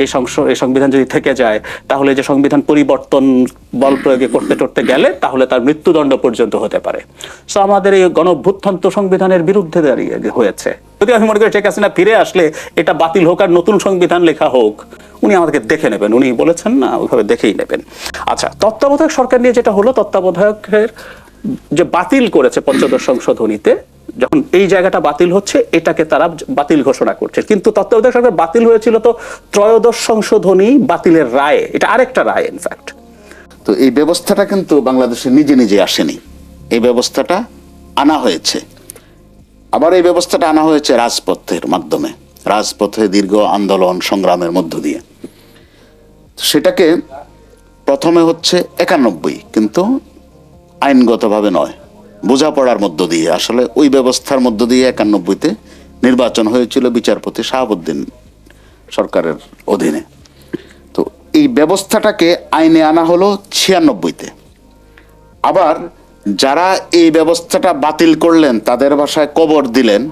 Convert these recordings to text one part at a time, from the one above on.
এই এই সংবিধান যদি থেকে যায়, তাহলে যে সংবিধান পরিবর্তন বল প্রয়োগে করতে করতে গেলে তাহলে তার মৃত্যুদণ্ড পর্যন্ত হতে পারে। সো আমাদের এই গণভ্যুত্থান সংবিধানের বিরুদ্ধে দাঁড়িয়ে হয়েছে। যদি আমি মনে করি শেখ হাসিনা ফিরে আসলে এটা বাতিল হোক আর নতুন সংবিধান লেখা হোক, উনি আমাদেরকে দেখে নেবেন। উনি বলেছেন না, ওইভাবে দেখেই নেবেন। আচ্ছা তত্ত্বাবধায়ক সরকার নিয়ে যেটা হলো, তত্ত্বাবধায়কের যে বাতিল করেছে পঞ্চদশ সংশোধনীতে যখন এই জায়গাটা বাতিল হচ্ছে, এটাকে তারা বাতিল ঘোষণা করছে। কিন্তু তত্ত্বাবধায়ক সরকার বাতিল হয়েছিল তো ত্রয়োদশ সংশোধনী বাতিলের রায়ে। এটা আরেকটা রায় ইনফ্যাক্ট তো এই ব্যবস্থাটা কিন্তু বাংলাদেশে নিজে নিজে আসেনি। এই ব্যবস্থাটা আনা হয়েছে। আবার এই ব্যবস্থাটা আনা হয়েছে রাজপথের মাধ্যমে। রাজপথে দীর্ঘ আন্দোলন সংগ্রামের মধ্য দিয়ে। সেটাকে প্রথমে হচ্ছে একানব্বই, কিন্তু আইনগতভাবে নয়। বোঝাপড়ার মধ্য দিয়ে। আসলে ওই ব্যবস্থার মধ্য দিয়ে একানব্বইতে নির্বাচন হয়েছিল বিচারপতি শাহাবুদ্দিন সরকারের অধীনে। তো এই ব্যবস্থাটাকে আইনে আনা হলো ছিয়ানব্বইতে। আবার যারা এই ব্যবস্থাটা বাতিল করলেন, তাদের ভাষায় কবর দিলেন,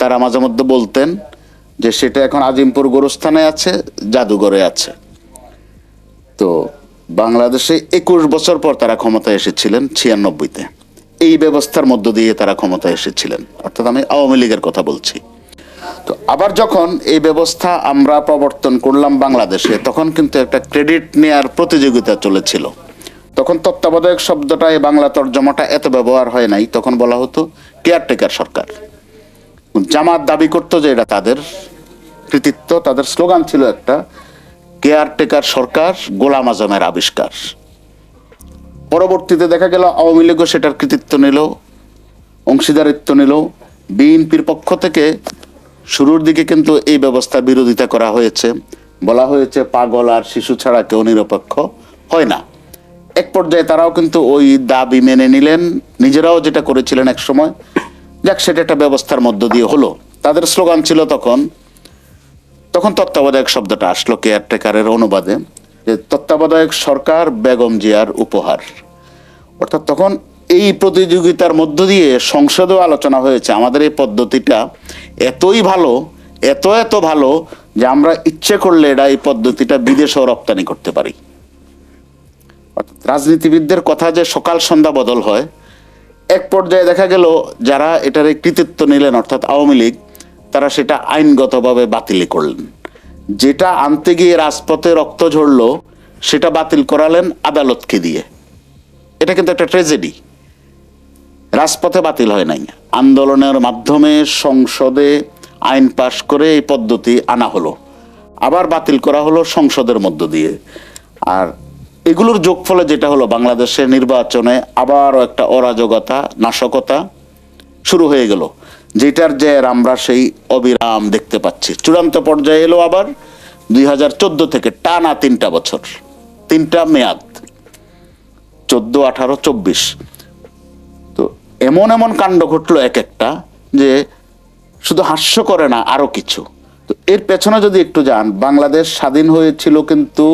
তারা মাঝে মধ্যে বলতেন যে সেটা এখন আজিমপুর গোরস্থানে আছে, জাদুঘরে আছে। তো বাংলাদেশে একুশ বছর পর তারা ক্ষমতায় এসেছিলেন ছিয়ানব্বইতে। এই ব্যবস্থার মধ্য দিয়ে তারা ক্ষমতায় এসেছিলেন। অর্থাৎ আমি আওয়ামী লীগের কথা বলছি। তো আবার যখন এই ব্যবস্থা আমরা প্রবর্তন করলাম বাংলাদেশে, তখন কিন্তু একটা ক্রেডিট নেয়ার প্রতিযোগিতা চলেছিল। তখন তত্ত্বাবধায়ক শব্দটা এই বাংলা তর্জমাটা এত ব্যবহার হয় নাই। তখন বলা হতো, কেয়ারটেকার সরকার। জামাত দাবি করতো যে এটা তাদের কৃতিত্ব, তাদের স্লোগান ছিল একটা, কেয়ারটেকার সরকার গোলাম আজমের আবিষ্কার। পরবর্তীতে দেখা গেল, আওয়ামী লীগও সেটার কৃতিত্ব নিল, অংশীদারিত্ব নিল। বিএনপির পক্ষ থেকে শুরুর দিকে কিন্তু এই ব্যবস্থার বিরোধিতা করা হয়েছে। বলা হয়েছে, পাগল আর শিশু ছাড়া কেউ নিরপেক্ষ হয় না। এক পর্যায়ে তারাও কিন্তু ওই দাবি মেনে নিলেন। নিজেরাও যেটা করেছিলেন এক সময়, যাক, সেটা একটা ব্যবস্থার মধ্য দিয়ে হলো। তাদের স্লোগান ছিল তখন তখন তত্ত্বাবধায়ক শব্দটা আসলো কেয়ারটেকারের অনুবাদে। যে তত্ত্বাবধায়ক সরকার বেগম জিয়ার উপহার। অর্থাৎ তখন এই প্রতিযোগিতার মধ্য দিয়ে সংসদেও আলোচনা হয়েছে, আমাদের এই পদ্ধতিটা এতই ভালো, এত এত ভালো যে আমরা ইচ্ছে করলে এটা এই পদ্ধতিটা বিদেশেও রপ্তানি করতে পারি। অর্থাৎ রাজনীতিবিদদের কথা যে সকাল সন্ধ্যা বদল হয়, এক পর্যায়ে দেখা গেল যারা এটার কৃতিত্ব নিলেন, অর্থাৎ আওয়ামী লীগ, তারা সেটা আইনগতভাবে বাতিল করলেন। যেটা আনতে গিয়ে রাজপথে রক্ত ঝরলো, সেটা বাতিল করালেন আদালতকে দিয়ে। এটা কিন্তু একটা ট্রেজেডি রাজপথে বাতিল হয় নাই। আন্দোলনের মাধ্যমে সংসদে আইন পাশ করে এই পদ্ধতি আনা হলো। আবার বাতিল করা হলো সংসদের মধ্য দিয়ে। আর এগুলোর যোগফলে যেটা হলো, বাংলাদেশের নির্বাচনে আবারও একটা অরাজকতা, নাশকতা শুরু হয়ে গেল। যেটার যে আমরা সেই অবিরাম দেখতে পাচ্ছি। চূড়ান্ত পর্যায়ে এলো আবার দুই হাজার চোদ্দ থেকে টানা তিনটা বছর, তিনটা মেয়াদ, চোদ্দ, আঠারো, চব্বিশ। তো এমন এমন কাণ্ড ঘটলো এক একটা যে শুধু হাস্য করে না, আরও কিছু। তো এর পেছনে যদি একটু যান, বাংলাদেশ স্বাধীন হয়েছিল কিন্তু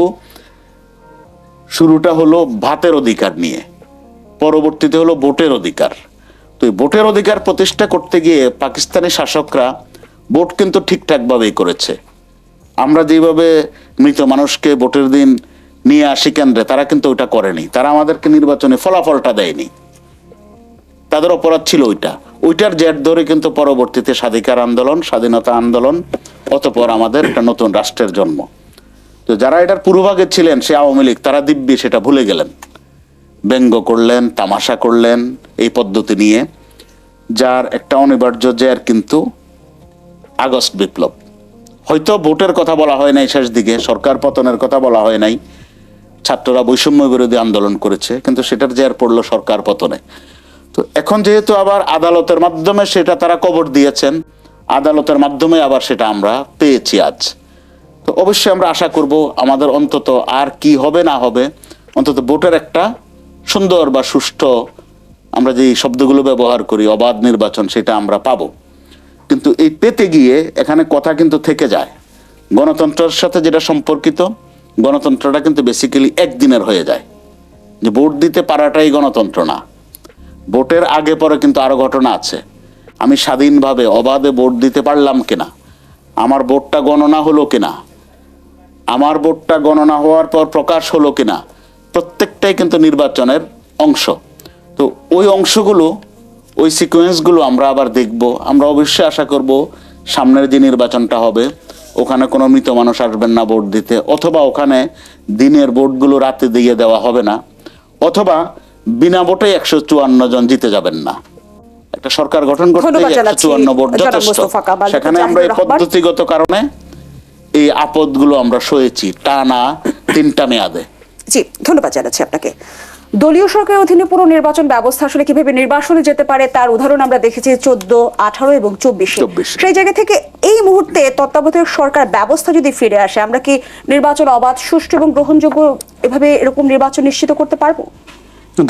শুরুটা হলো ভাতের অধিকার নিয়ে, পরবর্তীতে হলো ভোটের অধিকার। তো ভোটের অধিকার প্রতিষ্ঠা করতে গিয়ে পাকিস্তানি শাসকরা ভোট কিন্তু ঠিকঠাকভাবেই করেছে। আমরা যেভাবে মৃত মানুষকে ভোটের দিন নিয়ে আসি কেন্দ্রে, তারা কিন্তু ওইটা করেনি। তারা আমাদেরকে নির্বাচনে ফলাফলটা দেয়নি। তাদের অপরাধ ছিল ওইটা। ওইটার জের ধরে কিন্তু পরবর্তীতে স্বাধিকার আন্দোলন, স্বাধীনতা আন্দোলন, অতপর আমাদের একটা নতুন রাষ্ট্রের জন্ম। তো যারা এটার পূর্বভাগে ছিলেন, সে আওয়ামী লীগ, তারা দিব্যি সেটা ভুলে গেলেন। ব্যঙ্গ করলেন, তামাশা করলেন এই পদ্ধতি নিয়ে, যার একটা অনিবার্য জের কিন্তু আগস্ট বিপ্লব। হয়তো ভোটের কথা বলা হয় নাই শেষ দিকে, সরকার পতনের কথা বলা হয় নাই, ছাত্ররা বৈষম্য বিরোধী আন্দোলন করেছে, কিন্তু সেটার জের পড়ল সরকার পতনে। তো এখন যেহেতু আবার আদালতের মাধ্যমে সেটা তারা কবর দিয়েছেন, আদালতের মাধ্যমে আবার সেটা আমরা পেয়েছি আজ। তো অবশ্যই আমরা আশা করব আমাদের অন্তত আর কি হবে না হবে, অন্তত ভোটের একটা সুন্দর বা সুষ্ঠু আমরা যে শব্দগুলো ব্যবহার করি, অবাধ নির্বাচন, সেটা আমরা পাবো। কিন্তু এই পেতে গিয়ে এখানে কথা কিন্তু থেকে যায়। গণতন্ত্রের সাথে যেটা সম্পর্কিত, গণতন্ত্রটা কিন্তু বেসিক্যালি একদিনের হয়ে যায়। যে ভোট দিতে পারাটাই গণতন্ত্র না। ভোটের আগে পরে কিন্তু আরও ঘটনা আছে। আমি স্বাধীনভাবে অবাধে ভোট দিতে পারলাম কিনা? আমার ভোটটা গণনা হলো কিনা? আমার ভোটটা গণনা হওয়ার পর প্রকাশ হলো কিনা? প্রত্যেকটাই কিন্তু নির্বাচনের অংশ। তো ওই অংশগুলো ওই সিকোয়েন্সগুলো আমরা আবার দেখব। আমরা অবশ্যই আশা করব সামনের যে নির্বাচনটা হবে ওখানে কোনো মৃত মানুষ আসবেন না ভোট দিতে অথবা ওখানে দিনের ভোটগুলো রাতে দিয়ে দেওয়া হবে না অথবা বিনা ভোটে একশো চুয়ান্ন জন জিতে যাবেন না। একটা সরকার গঠন করতে একশো চুয়ান্ন ভোট যথেষ্ট। সেখানে আমরা এই পদ্ধতিগত কারণে এই আপদগুলো আমরা সয়েছি টানা তিনটা মেয়াদে। জি ধন্যবাদ জানাচ্ছি আপনাকে। দলীয় সরকারের অধীনে পুরো নির্বাচন ব্যবস্থা আসলে কীভাবে নির্বাচনে যেতে পারে তার উদাহরণ আমরা দেখেছি চোদ্দ আঠারো এবং চব্বিশে। 24 সেই জায়গা থেকে এই মুহূর্তে তত্ত্বাবধায়ক সরকার ব্যবস্থা যদি ফিরে আসে আমরা কি নির্বাচন অবাধ সুষ্ঠু এবং গ্রহণযোগ্য এভাবে এরকম নির্বাচন নিশ্চিত করতে পারব?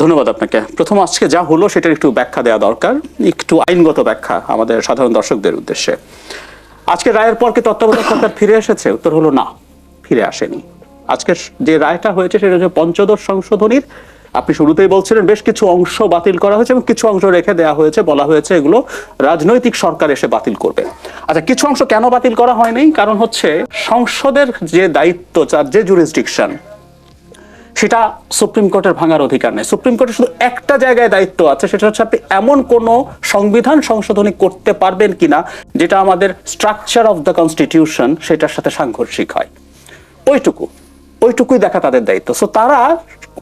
ধন্যবাদ আপনাকে। প্রথম আজকে যা হলো সেটার একটু ব্যাখ্যা দেওয়া দরকার একটু আইনগত ব্যাখ্যা আমাদের সাধারণ দর্শকদের উদ্দেশ্যে। আজকে রায়ের পর কি তত্ত্বাবধায়ক সরকার ফিরে এসেছে? উত্তর হলো না ফিরে আসেনি। আজকে যে রায়টা হয়েছে সেটা হচ্ছে পঞ্চদশ সংশোধনীর। আপনি শুরুতেই বলছিলেন, বেশ কিছু অংশ বাতিল করা হয়েছে এবং কিছু অংশ রেখে দেওয়া হয়েছে, বলা হয়েছে এগুলো রাজনৈতিক সরকার এসে বাতিল করবে। আচ্ছা কিছু অংশ কেন বাতিল করা হয়নি? কারণ হচ্ছে সংসদের যে দায়িত্ব যার যে জুরিসডিকশন সেটা সুপ্রিম কোর্টের ভাঙার অধিকার নেই। সুপ্রিম কোর্টের শুধু একটা জায়গায় দায়িত্ব আছে, সেটা হচ্ছে আপনি এমন কোন সংবিধান সংশোধনী করতে পারবেন কিনা, যেটা আমাদের স্ট্রাকচার অফ দ্য কনস্টিটিউশন সেটার সাথে সাংঘর্ষিক হয়। ওইটুকু। ওইটুকুই দেখা তাদের দায়িত্ব। সো তারা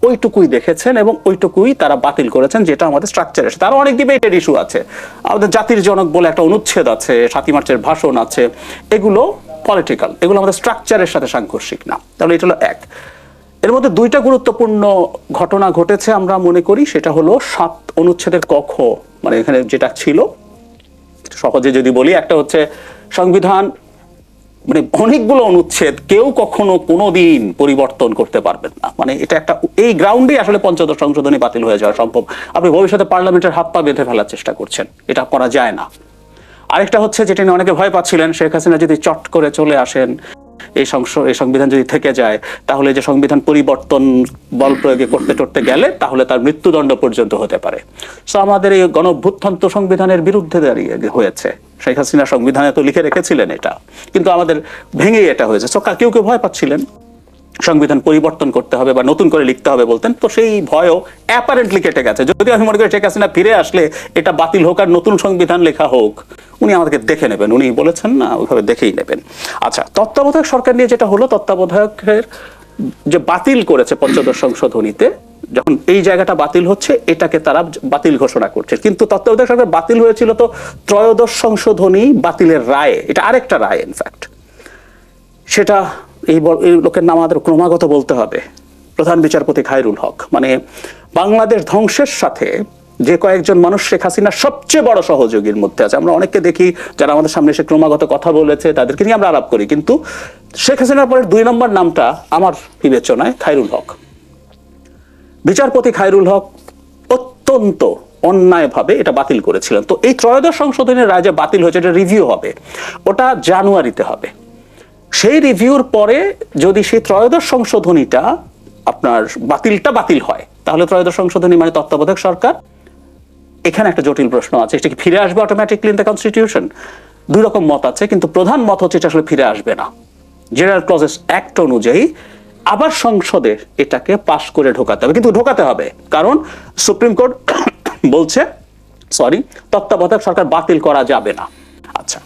ওইটুকুই দেখেছেন এবং ওইটুকুই তারা বাতিল করেছেন যেটা আমাদের স্ট্রাকচারে তারা অনেক ডিবেটের ইস্যু আছে। আমাদের জাতির জনক বলে একটা অনুচ্ছেদ আছে, সাতই মার্চের ভাষণ আছে। এগুলো পলিটিক্যাল এগুলো আমাদের স্ট্রাকচারের সাথে সাংঘর্ষিক না। তাহলে এটা হলো এক। এর মধ্যে দুইটা গুরুত্বপূর্ণ ঘটনা ঘটেছে আমরা মনে করি, সেটা হলো সাত অনুচ্ছেদের কক্ষ মানে এখানে যেটা ছিল সহজে যদি বলি, একটা হচ্ছে সংবিধান মানে অনেকগুলো অনুচ্ছেদ কেউ কখনো কোনোদিন পরিবর্তন করতে পারবেন না। মানে এটা একটা, এই গ্রাউন্ডে আসলে পঞ্চদশ সংশোধনী বাতিল হয়ে যাওয়া সম্ভব। আপনি ভবিষ্যতে পার্লামেন্টের হাত পা বেঁধে ফেলার চেষ্টা করছেন। এটা করা যায় না। আরেকটা হচ্ছে যেটা নিয়ে অনেকে ভয় পাচ্ছিলেন, শেখ হাসিনা যদি চট করে চলে আসেন, এই এই সংবিধান যদি থেকে যায়, তাহলে যে সংবিধান পরিবর্তন বল প্রয়োগে করতে করতে গেলে তাহলে তার মৃত্যুদণ্ড পর্যন্ত হতে পারে। সো আমাদের এই গণভ্যুত্থান্ত সংবিধানের বিরুদ্ধে দাঁড়িয়ে হয়েছে। শেখ হাসিনা সংবিধানে তো লিখে রেখেছিলেন এটা। কিন্তু আমাদের ভেঙেই এটা হয়েছে। সো কেউ কেউ ভয় পাচ্ছিলেন। সংবিধান পরিবর্তন করতে হবে বা নতুন করে লিখতে হবে বলতেন। তো সেই ভয়ও অ্যাপারেন্টলি কেটে গেছে। যদি আমি মনে করি শেখ হাসিনা ফিরে আসলে এটা বাতিল হোক আর নতুন সংবিধান লেখা হোক, উনি আমাদেরকে দেখে নেবেন। উনি বলেছেন না, ওইভাবে দেখেই নেবেন। আচ্ছা তত্ত্বাবধায়ক সরকার নিয়ে যেটা হলো, তত্ত্বাবধায়কের যে বাতিল করেছে পঞ্চদশ সংশোধনীতে যখন এই জায়গাটা বাতিল হচ্ছে, এটাকে তারা বাতিল ঘোষণা করছে। কিন্তু তত্ত্বাবধায়ক সরকার বাতিল হয়েছিল তো ত্রয়োদশ সংশোধনী বাতিলের রায়ে। এটা আরেকটা রায় ইনফ্যাক্ট সেটা এই লোকের নাম আমাদের ক্রমাগত বলতে হবে। প্রধান বিচারপতি খায়রুল হক। মানে বাংলাদেশ ধ্বংসের সাথে যে কয়েকজন মানুষ শেখ হাসিনার সবচেয়ে বড় সহযোগীর মধ্যে আছে। আমরা অনেককে দেখি যারা আমাদের সামনে এসে ক্রমাগত কথা বলেছে, তাদেরকে নিয়ে আমরা আলাপ করি। কিন্তু শেখ হাসিনার পরের দুই নম্বর নামটা আমার বিবেচনায় খায়রুল হক। বিচারপতি খায়রুল হক অত্যন্ত অন্যায়ভাবে এটা বাতিল করেছিলেন। তো এই ত্রয়োদশ সংশোধনের রায় যে বাতিল হয়েছে, এটা রিভিউ হবে। ওটা জানুয়ারিতে হবে। সেই রিভিউর পরে যদি সেই ত্রয়োদশ সংশোধনীটা আপনার বাতিলটা বাতিল হয়, তাহলে ত্রয়োদশ সংশোধনী মানে তত্ত্বাবধায়ক সরকার। এখানে একটা জটিল প্রশ্ন আছে, এটা কি ফিরে আসবে অটোমেটিকলি ইন দ্য কনস্টিটিউশন দুই রকম মত আছে, কিন্তু প্রধান মত হচ্ছে এটা আসলে ফিরে আসবে না। জেনারেল ক্লজেস অ্যাক্ট অনুযায়ী আবার সংসদে এটাকে পাশ করে ঢোকাতে হবে। কিন্তু ঢোকাতে হবে। কারণ সুপ্রিম কোর্ট বলছে সরি তত্ত্বাবধায়ক সরকার বাতিল করা যাবে না। আচ্ছা।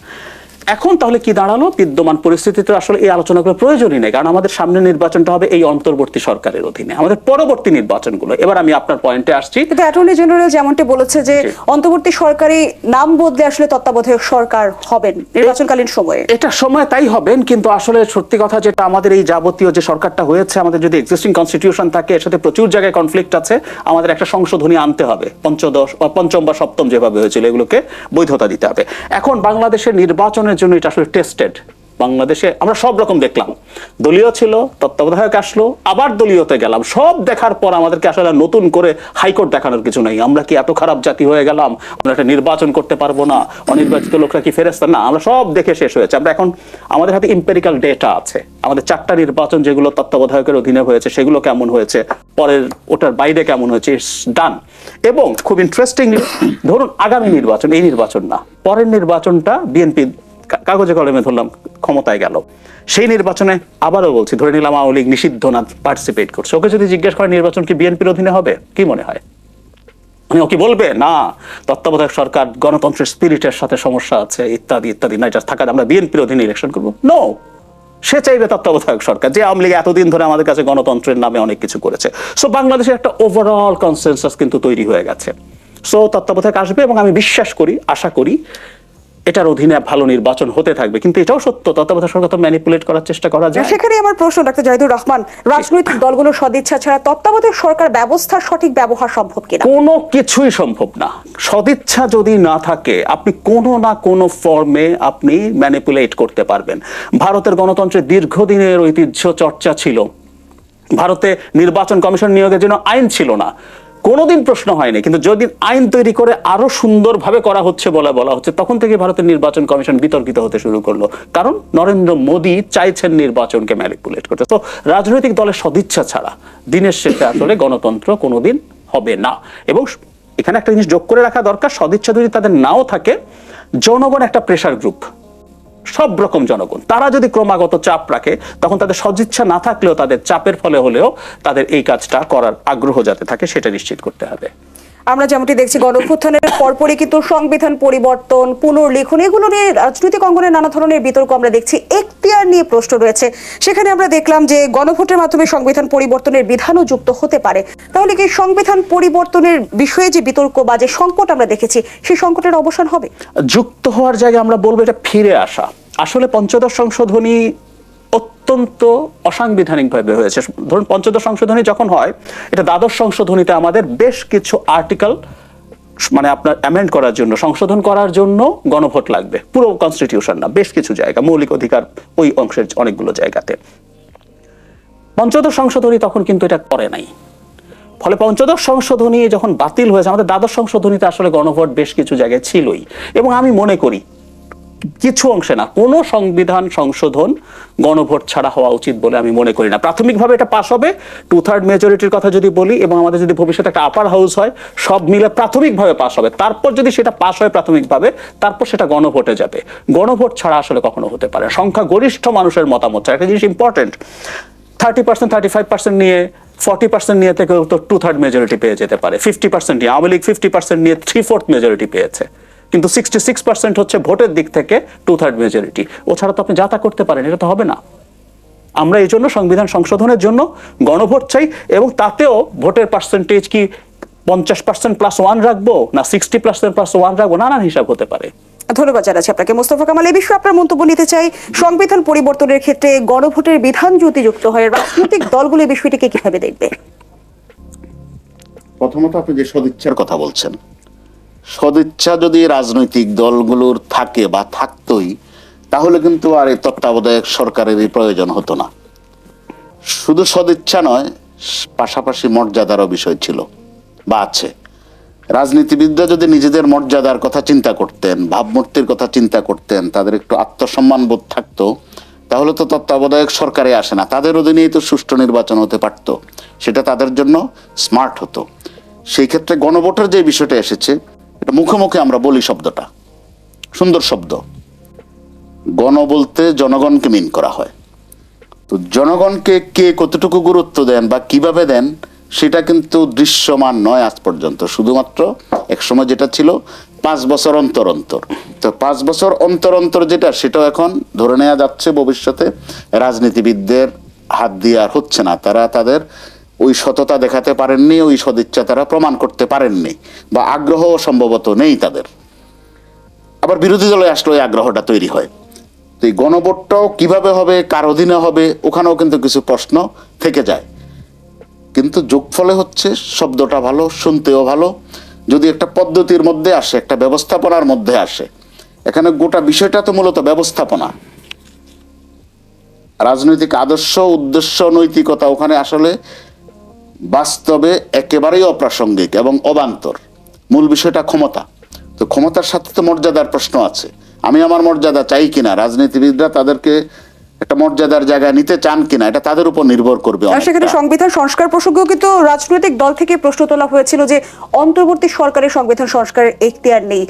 এখন তাহলে কি দাঁড়াল? বিদ্যমান পরিস্থিতিতে আসলে এই আলোচনাগুলো প্রয়োজনই নেই কারণ আমাদের সামনে নির্বাচনটা হবে এই অন্তর্বর্তী সরকারের অধীনে। আমাদের পরবর্তী নির্বাচনগুলো। এবার আমি আপনার পয়েন্টে আসছি। কিন্তু অ্যাটর্নি জেনারেল যেমনটি বলেছে যে অন্তর্বর্তী সরকারি নাম বদলে আসলে তত্ত্বাবধায়ক সরকার হবেন নির্বাচনকালীন সময়ে। এটা সময় তাই হবেন কিন্তু আসলে সত্যি কথা যেটা আমাদের এই যাবতীয় যে সরকারটা হয়েছে আমাদের যদি এক্সিস্টিং কনস্টিটিউশন থাকে এর সাথে প্রচুর জায়গায় কনফ্লিক্ট আছে আমাদের একটা সংশোধনী আনতে হবে। পঞ্চদশ বা পঞ্চম বা সপ্তম যেভাবে হয়েছিল এগুলোকে বৈধতা দিতে হবে। এখন বাংলাদেশের নির্বাচনের জন্য এটা আসলে টেস্টেড বাংলাদেশে আমরা সব রকম দেখলাম। দলীয় ছিল, তত্ত্বাবধায়ক আসলো, আবার দলীয়তে গেলাম। সব দেখার পর আমাদেরকে আসলে নতুন করে হাইকোর্ট দেখানোর কিছু নেই। আমরা কি এত খারাপ জাতি হয়ে গেলাম? আমরা একটা নির্বাচন করতে পারব না? অনির্বাচিত লোকরা কি ফেরেস্তা না, আমরা সব দেখে শেষ হয়েছে। আমরা এখন, আমাদের হাতে ইম্পেরিক্যাল ডেটা আছে। আমাদের চারটা নির্বাচন যেগুলো তত্ত্বাবধায়কের অধীনে হয়েছে, সেগুলো কেমন হয়েছে? পরের, ওটার বাইরে কেমন হয়েছে? ডান এবং খুব ইন্টারেস্টিং ধরুন আগামী নির্বাচন, এই নির্বাচন না। পরের নির্বাচনটা বিএনপি কাগজে কলমে ধরলাম, ক্ষমতায় গেল। সেই নির্বাচনে আবারও বলছি, ধরে নিলাম আওয়ামী লীগ নিষিদ্ধ না পার্টিসিপেট করছে। ওকে যদি জিজ্ঞেস করে নির্বাচন কি বিএনপির অধীনে হবে? কি মনে হয়? মানে বলবে? না। তত্ত্বাবধায়ক সরকার, গণতন্ত্রের স্পিরিটের সাথে সমস্যা আছে, ইত্যাদি ইত্যাদি। না থাকা আমরা বিএনপির অধীনে ইলেকশন করব? নো সে চাইবে তত্ত্বাবধায়ক সরকার, যে আওয়ামী লীগ এতদিন ধরে আমাদের কাছে গণতন্ত্রের নামে অনেক কিছু করেছে। সো বাংলাদেশের একটা ওভারঅল কনসেনসাস কিন্তু তৈরি হয়ে গেছে। সো তত্ত্বাবধায়ক আসবে এবং আমি বিশ্বাস করি, আশা করি এটার অধীনে ভালো নির্বাচন হতে থাকবে কিন্তু এটাও সত্য তত্ত্বাবধায়ক সরকার তো ম্যানিপুলেট করার চেষ্টা করা যায়। সেখানে আমার প্রশ্ন ডাক্তার জাহিদুর রহমান রাজনৈতিক দলগুলোর সদিচ্ছা ছাড়া তত্ত্বাবধায়ক সরকার ব্যবস্থার সঠিক ব্যবহার সম্ভব কিনা? কোনো কিছুই সম্ভব না। সদিচ্ছা যদি না থাকে আপনি কোনো না কোনো ফর্মে আপনি ম্যানিপুলেট করতে পারবেন। ভারতের গণতন্ত্রের দীর্ঘদিনের ঐতিহ্য চর্চা ছিল। ভারতে নির্বাচন কমিশন নিয়োগের জন্য আইন ছিল না। কোনোদিন প্রশ্ন হয়নি, কিন্তু যদি আইন তৈরি করে আরও সুন্দরভাবে করা হচ্ছে বলে বলা হচ্ছে, তখন থেকে ভারতের নির্বাচন কমিশন বিতর্কিত হতে শুরু করল। কারণ নরেন্দ্র মোদী চাইছেন নির্বাচনকে ম্যানিপুলেট করতে। তো রাজনৈতিক দলের সদিচ্ছা ছাড়া দিনের শেষে আসলে গণতন্ত্র কোনোদিন হবে না। এবং এখানে একটা জিনিস যোগ করে রাখা দরকার, সদিচ্ছা যদি তাদের নাও থাকে, জনগণ একটা প্রেসার গ্রুপ সব রকম জনগণ। তারা যদি ক্রমাগত চাপ রাখে, তখন তাদের সদিচ্ছা না থাকলেও তাদের চাপের ফলে হলেও তাদের এই কাজটা করার আগ্রহ যাতে থাকে, সেটা নিশ্চিত করতে হবে। আমরা যেমনটি দেখছি, গণঅভ্যুত্থানের পরপরই কিন্তু সংবিধান পরিবর্তন, পুনর্লিখন, এগুলো নিয়ে রাজনৈতিক অঙ্গনে নানা ধরনের বিতর্ক আমরা দেখছি। এখতিয়ার নিয়ে প্রশ্ন রয়েছে। সেখানে আমরা দেখলাম যে, গণভোটের মাধ্যমে সংবিধান পরিবর্তনের বিধানও যুক্ত হতে পারে। তাহলে কি সংবিধান পরিবর্তনের বিষয়ে যে বিতর্ক বা যে সংকট আমরা দেখেছি, সেই সংকটের অবসান হবে? যুক্ত হওয়ার জায়গায় আমরা বলব এটা ফিরে আসা। আসলে পঞ্চদশ সংশোধনী অত্যন্ত অসাংবিধানিক ভাবে হয়েছে। ধরুন, পঞ্চদশ সংশোধনী যখন হয়, এটা দ্বাদশ সংশোধনীতে আমাদের বেশ কিছু আর্টিকেল মানে আপনার অ্যামেন্ড করার জন্য, সংশোধন করার জন্য গণভোট লাগবে। পুরো কনস্টিটিউশন না, বেশ কিছু জায়গা, মৌলিক অধিকার ওই অংশের অনেকগুলো জায়গাতে। পঞ্চদশ সংশোধনী তখন কিন্তু এটা করে নাই। ফলে পঞ্চদশ সংশোধনী যখন বাতিল হয়েছে, আমাদের দ্বাদশ সংশোধনীতে আসলে গণভোট বেশ কিছু জায়গায় ছিলই। এবং আমি মনে করি কিছু অংশে না, কোনো সংবিধান সংশোধন গণভোট ছাড়া হওয়া উচিত বলে আমি মনে করি না। প্রাথমিকভাবে এটা পাস হবে। টু থার্ড মেজরিটির কথা যদি বলি এবং আমাদের যদি ভবিষ্যতে একটা আপার হাউস হয়, সব মিলে প্রাথমিকভাবে পাস হবে। তারপর যদি সেটা পাস হয় প্রাথমিকভাবে, তারপর সেটা গণভোটে যাবে। গণভোট ছাড়া আসলে কখনো হতে পারে সংখ্যা গরিষ্ঠ মানুষের মতামত ছাড়া। একটা জিনিস important thirty percent thirty five percent নিয়ে ফর্টি পার্সেন্ট নিয়ে থেকে তো টু থার্ড মেজরিটি পেয়ে যেতে পারে। ফিফটি পার্সেন্ট নিয়ে, আওয়ামী লীগ ফিফটি পার্সেন্ট নিয়ে থ্রি ফোর্থ মেজরিটি পেয়েছে। কিন্তু সিক্সটি সিক্স পার্সেন্ট হচ্ছে ভোটের দিক থেকে টু থার্ড মেজরিটি ও ছাড়া তো আপনি যা তা করতে পারেন এটা তো হবে না। আমরা এই জন্য সংবিধান সংশোধনের জন্য গণভোট চাই এবং তাতেও ভোটের পার্সেন্টেজ কি পঞ্চাশ পার্সেন্ট প্লাস ওয়ান রাখব না সিক্সটি পার্সেন্ট প্লাস ওয়ান রাখব নানান হিসাব হতে পারে। ধন্যবাদ জানাচ্ছি আপনাকে। মোস্তফা কামাল এই বিষয়ে আপনার মন্তব্য নিতে চাই। সংবিধান পরিবর্তনের ক্ষেত্রে গণভোটের বিধান যদি যুক্ত হয় রাজনৈতিক দলগুলো এই বিষয়টিকে কীভাবে দেখবে? প্রথমত আপনি যে সদিচ্ছার কথা বলছেন সদিচ্ছা যদি রাজনৈতিক দলগুলোর থাকে বা থাকতোই, তাহলে কিন্তু আর এই তত্ত্বাবধায়ক সরকারের এই প্রয়োজন হতো না। শুধু সদিচ্ছা নয়, পাশাপাশি মর্যাদারও বিষয় ছিল বা আছে। রাজনীতিবিদরা যদি নিজেদের মর্যাদার কথা চিন্তা করতেন, ভাবমূর্তির কথা চিন্তা করতেন, তাদের একটু আত্মসম্মান বোধ থাকতো, তাহলে তো তত্ত্বাবধায়ক সরকারে আসে না। তাদের অধীনেই তো সুষ্ঠু নির্বাচন হতে পারত। সেটা তাদের জন্য স্মার্ট হতো। সেই ক্ষেত্রে গণভোটের যে বিষয়টা এসেছে এটা মুখে মুখে আমরা বলি শব্দটা। সুন্দর শব্দ। গণ বলতে জনগণকে মিন করা হয়। তো জনগণকে কে কতটুকু গুরুত্ব দেন বা কীভাবে দেন, সেটা কিন্তু দৃশ্যমান নয় আজ পর্যন্ত। শুধুমাত্র একসময় যেটা ছিল, পাঁচ বছর অন্তর অন্তর। তো পাঁচ বছর অন্তর অন্তর যেটা, সেটাও এখন ধরে নেওয়া যাচ্ছে ভবিষ্যতে। রাজনীতিবিদদের হাত দিয়ে আর হচ্ছে না। তারা তাদের ওই সততা দেখাতে পারেননি, ওই সদিচ্ছা তারা প্রমাণ করতে পারেননি বা আগ্রহ সম্ভবত নেই তাদের। আবার বিরোধী দলে আসলে ওই আগ্রহটা তৈরি হয়। তো এই গণভোটটাও কীভাবে হবে, কার অধীনে হবে, ওখানেও কিন্তু কিছু প্রশ্ন থেকে যায়। কিন্তু যোগফলে হচ্ছে শব্দটা ভালো, শুনতেও ভালো, যদি একটা পদ্ধতির মধ্যে আসে, একটা ব্যবস্থাপনার মধ্যে আসে, এখানে গোটা বিষয়টা তো মূলত ব্যবস্থাপনা। রাজনৈতিক আদর্শ, উদ্দেশ্য, নৈতিকতা ওখানে আসলে বাস্তবে একেবারেই অপ্রাসঙ্গিক এবং অবান্তর। মূল বিষয়টা ক্ষমতা। তো ক্ষমতার সাথে তো মর্যাদার প্রশ্ন আছে। আমি আমার মর্যাদা চাই কিনা? রাজনীতিবিদরা তাদেরকে একটা মর্যাদার জায়গায় নিতে চান কিনা? এটা তাদের উপর নির্ভর করবে সেখানে সংবিধান সংস্কার প্রসঙ্গেও কিন্তু রাজনৈতিক দল থেকে প্রশ্ন তোলা হয়েছিল যে অন্তর্বর্তী সরকারের সংবিধান সংস্কারের এখতিয়ার নেই।